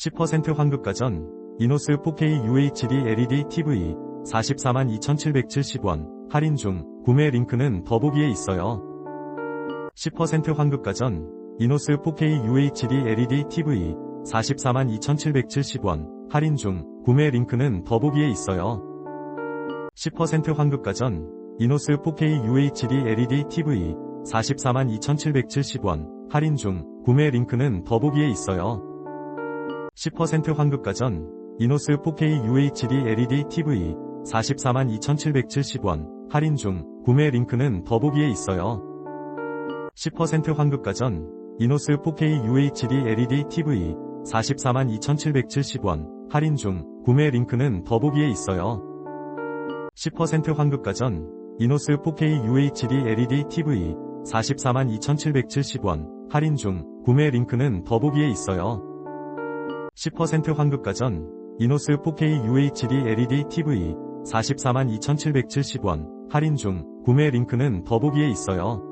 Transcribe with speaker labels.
Speaker 1: 10% 환급가전 이노스 4K UHD LED TV 442,770원 할인 중 구매 링크는 더보기에 있어요. 10% 환급가전 이노스 4K UHD LED TV 442,770원 할인 중 구매 링크는 더보기에 있어요. 10% 환급가전 이노스 4K UHD LED TV 442,770원 할인 중 구매 링크는 더보기에 있어요. 10% 환급가전 이노스 4K UHD LED TV 442,770원 할인 중 구매 링크는 더보기에 있어요. 10% 환급가전 이노스 4K UHD LED TV 442,770원 할인 중 구매 링크는 더보기에 있어요. 10% 환급가전 이노스 4K UHD LED TV 442,770원 할인 중 구매 링크는 더보기에 있어요. 10% 환급가전 이노스 4K UHD LED TV 442,770원 할인 중 구매 링크는 더보기에 있어요.